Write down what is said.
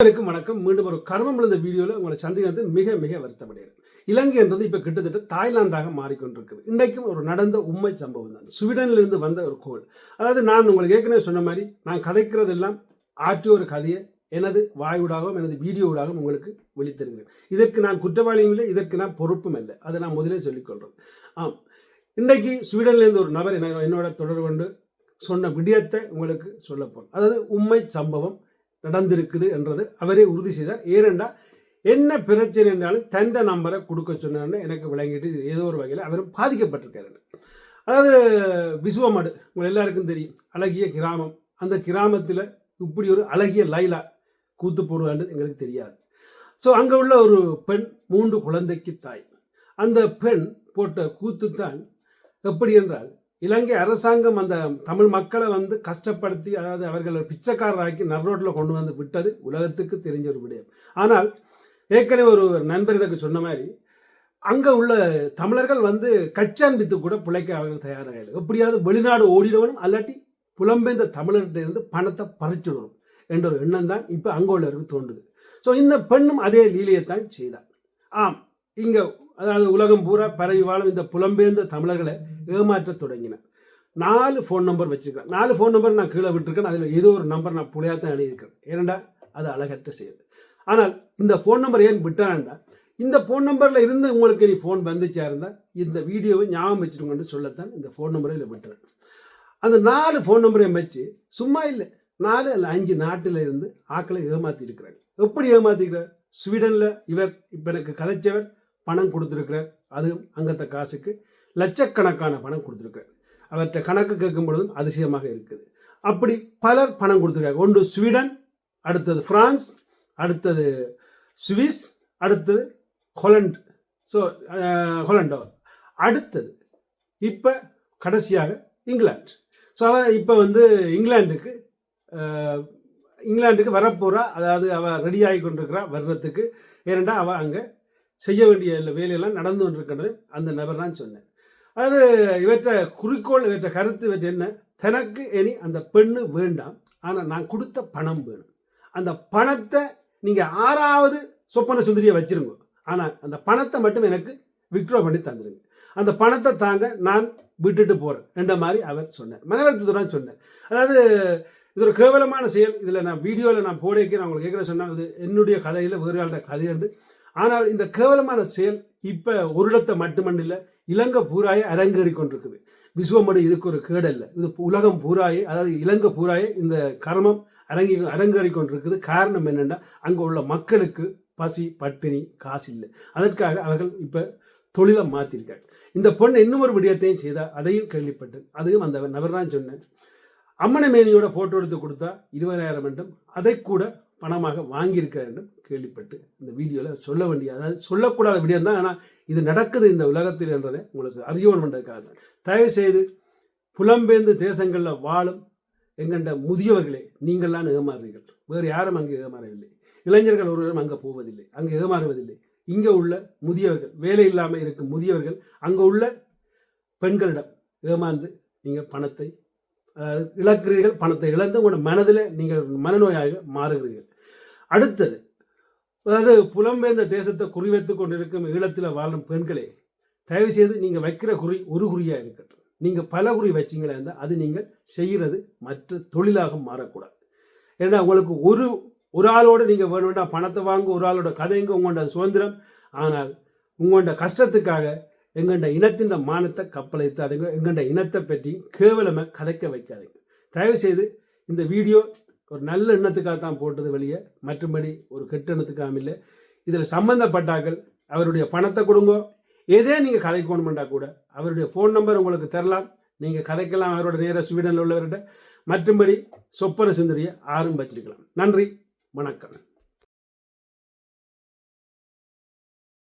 அனைவருக்கும் வணக்கம். மீண்டும் ஒரு கர்மம் விழுந்த வீடியோவில் உங்களை சந்திக்கிறது மிக மிக வருத்தமடைகிறேன். இலங்கை என்றது இப்போ கிட்டத்தட்ட தாய்லாந்தாக மாறிக்கொண்டிருக்குது. இன்றைக்கும் ஒரு நடந்த உண்மை சம்பவம் தான். ஸ்வீடனிலிருந்து வந்த ஒரு கோல் அதாவது நான் உங்களுக்கு ஏற்கனவே சொன்ன மாதிரி நான் கதைக்கிறதெல்லாம் ஆற்றிய ஒரு கதையை எனது வாயுடாகவும் எனது வீடியோடாகவும் உங்களுக்கு வெளித்தருகிறேன். இதற்கு நான் குற்றவாளியும் இல்லை இதற்கு நான் பொறுப்பும் இல்லை. அதை நான் முதலே சொல்லிக்கொள்கிறேன் ஆம். இன்றைக்கு ஸ்வீடன்லேருந்து ஒரு நபர் என்னோட தொடர்பு கொண்டு சொன்ன விடயத்தை உங்களுக்கு சொல்ல அதாவது உண்மை சம்பவம் நடந்திருக்குது என்றது அவரே உறுதி செய்தார். ஏனென்றால் என்ன பிரச்சனை என்றாலும் தந்த நம்பரை கொடுக்க சொன்னார்னு எனக்கு விளங்கிட்டு ஏதோ ஒரு வகையில் அவரும் பாதிக்கப்பட்டிருக்காரு. அதாவது விசுவமடு உங்கள் எல்லாருக்கும் தெரியும் அழகிய கிராமம். அந்த கிராமத்தில் இப்படி ஒரு அழகிய லைலா கூத்து போடுவான்றது எங்களுக்கு தெரியாது. ஸோ அங்கே உள்ள ஒரு பெண் மூன்று குழந்தைக்கு தாய். அந்த பெண் போட்ட கூத்து தான் எப்படி என்றால் இலங்கை அரசாங்கம் அந்த தமிழ் மக்களை வந்து கஷ்டப்படுத்தி அதாவது அவர்களை பிச்சைக்காரராக்கி நர்ரோட்டில் கொண்டு வந்து விட்டது உலகத்துக்கு தெரிஞ்ச ஒரு விடயம். ஆனால் ஏற்கனவே ஒரு நண்பர் எனக்கு சொன்ன மாதிரி அங்கே உள்ள தமிழர்கள் வந்து கச்சான் வித்து கூட பிழைக்க அவர்கள் தயாராக இல்லை எப்படியாவது வெளிநாடு ஓடிடவனும் அல்லாட்டி புலம்பெயர்ந்த தமிழர்கிட்ட இருந்து பணத்தை பறிச்சுடணும் என்ற ஒரு எண்ணம் தான் இப்போ அங்கே உள்ளவருக்கு தோன்றுது. ஸோ இந்த பெண்ணும் அதே லீலையைத்தான் செய்தார் ஆம் இங்கே அதாவது உலகம் பூரா பரவி வாழும் இந்த புலம்பெயர்ந்த தமிழர்களை ஏமாற்றத் தொடங்கினேன் நாலு ஃபோன் நம்பர் வச்சுருக்கேன் நாலு ஃபோன் நம்பர் நான் கீழே விட்டுருக்கேன். அதில் ஏதோ ஒரு நம்பர் நான் புளியாத்தான் எழுதியிருக்கேன். ஏனண்டா? அது அழகற்ற செய்யுது ஆனால் இந்த ஃபோன் நம்பர் ஏன் விட்டான்டா இந்த ஃபோன் நம்பரில் இருந்து உங்களுக்கு நீ ஃபோன் வந்துச்சா இருந்தால் இந்த வீடியோவை ஞாபகம் வச்சுருங்கன்னு சொல்லத்தான் இந்த ஃபோன் நம்பரை இதில் விட்டுறேன். அந்த நாலு ஃபோன் நம்பரையும் வச்சு சும்மா இல்லை. நாலு அல்ல அஞ்சு நாட்டில் இருந்து ஆக்களை ஏமாற்றி இருக்கிறாங்க எப்படி ஏமாற்றிக்கிறார் ஸ்வீடனில் இவர் இப்போ எனக்கு கதைச்சவர் பணம் கொடுத்துருக்கிறார். அது அங்கத்த காசுக்கு லட்சக்கணக்கான பணம் கொடுத்துருக்கிறார். அவர்கிட்ட கணக்கு கேட்கும் பொழுதும் அதிசயமாக இருக்குது. அப்படி பலர் பணம் கொடுத்துருக்காங்க ஒன்று ஸ்வீடன் அடுத்தது பிரான்ஸ் அடுத்தது சுவிஸ் அடுத்தது ஹொலண்ட். ஸோ ஹொலண்டோ. அடுத்தது இப்போ கடைசியாக இங்கிலாந்து. ஸோ அவர் இப்போ வந்து இங்கிலாந்துக்கு இங்கிலாந்துக்கு வரப்போகிறா அதாவது அவள் ரெடி ஆகி கொண்டிருக்கிறா வர்றதுக்கு. ஏனென்றால் அவள் அங்கே செய்ய வேண்டிய வேலையெல்லாம் நடந்து கொண்டிருக்கிறது அந்த நபர் தான் சொன்னேன். அதாவது இவற்றை குறிக்கோள் இவற்றை கருத்து இவற்றை என்ன? தனக்கு இனி அந்த பெண்ணு வேண்டாம். ஆனால் நான் கொடுத்த பணம் வேணும். அந்த பணத்தை நீங்கள் ஆறாவது சொப்பன சுந்தரியை வச்சிருங்க. ஆனால் அந்த பணத்தை மட்டும் எனக்கு விக்ட்ரா பண்ணி தந்துடுங்க அந்த பணத்தை தாங்க நான் விட்டுட்டு போகிறேன் என்ற மாதிரி அவர் சொன்னார். மனவருத்தத்துடன் சொன்னார். அதாவது இது ஒரு கேவலமான செயல். இதில் நான் வீடியோவில் நான் போடைக்கு நான் உங்களுக்கு கேட்குற சொன்னால் இது என்னுடைய கதையில் வேறு ஆளுடைய கதை என்று ஆனால் இந்த கேவலமான செயல் இப்போ ஒரு இடத்தை மட்டுமல்ல இலங்கை பூராயை அரங்கேறி கொண்டிருக்குது. விஸ்வமடு இதுக்கு ஒரு கேடல்ல. இது உலகம் பூராயே அதாவது இலங்கை பூராயே இந்த கர்மம் அரங்கி அரங்கேறி கொண்டிருக்குது. காரணம் என்னென்னா அங்கே உள்ள மக்களுக்கு பசி பட்டினி காசு இல்லை. அதற்காக அவர்கள் இப்போ தொழிலை மாற்றிருக்காங்க இந்த பொண்ணு இன்னும் ஒரு விடயத்தையும் செய்தால் அதையும் கேள்விப்பட்டேன். அதையும் அந்த நபர் தான் சொன்னேன். அம்மனை மேனியோட ஃபோட்டோ எடுத்து கொடுத்தா இருபதாயிரம் என்றும் அதை கூட பணமாக வாங்கியிருக்கிறேன் என்றும் கேள்விப்பட்டு இந்த வீடியோவில் சொல்ல வேண்டிய அதாவது சொல்லக்கூடாத விடயம் தான். ஆனால் இது நடக்குது இந்த உலகத்தில் என்றதை உங்களுக்கு அறியோன் பண்ணுறதுக்காக தான். தயவு செய்து புலம்பெயர்ந்து தேசங்களில் வாழும் எங்கண்ட முதியவர்களே நீங்கள்லாம் ஏமாறுறீர்கள். வேறு யாரும் அங்கே ஏமாறவில்லை. இளைஞர்கள் ஒருவரும் அங்கே போவதில்லை. அங்கே ஏமாறுவதில்லை. இங்கே உள்ள முதியவர்கள் வேலை இல்லாமல் இருக்கும் முதியவர்கள் அங்கே உள்ள பெண்களிடம் ஏமாந்து நீங்கள் பணத்தை இழக்கிறீர்கள் பணத்தை இழந்து உங்களோட மனதில் நீங்கள் மனநோயாக மாறுகிறீர்கள். அடுத்தது அதாவது புலம்பெயர்ந்த தேசத்தை குறிவைத்து கொண்டிருக்கும் ஈழத்தில் வாழும் பெண்களே தயவு செய்து நீங்கள் வைக்கிற குறி ஒரு குறியாக இருக்கட்டும். நீங்கள் பல குறி வச்சிங்களா இருந்தால் அது நீங்கள் செய்கிறது மற்ற தொழிலாக மாறக்கூடாது. ஏன்னா உங்களுக்கு ஒரு ஒரு ஆளோடு நீங்கள் வேணும்னா பணத்தை வாங்க ஒரு ஆளோட கதைங்க உங்களோட சுதந்திரம். ஆனால் உங்களோட கஷ்டத்துக்காக எங்கண்ட இனத்தின் மானத்தை கப்பலைத்தாதீங்க எங்கண்ட இனத்தை பற்றி கேவலமாக கதைக்க வைக்காதீங்க. தயவு செய்து இந்த வீடியோ ஒரு நல்ல எண்ணத்துக்காக தான் போட்டது வெளியே மற்றபடி ஒரு கெட்ட எண்ணத்துக்காக இல்லை. இதில் சம்மந்தப்பட்டாக்கள் அவருடைய பணத்தை கொடுங்க. ஏதே நீங்கள் கதைக்கணுமெண்டா கூட அவருடைய ஃபோன் நம்பர் உங்களுக்கு தரலாம். நீங்கள் கதைக்கலாம் அவரோட நேர ஸ்வீடனில் உள்ளவர்கிட்ட. மற்றும்படி சொப்பன சுந்தரியை ஆரம்பிச்சிருக்கலாம் நன்றி வணக்கம்.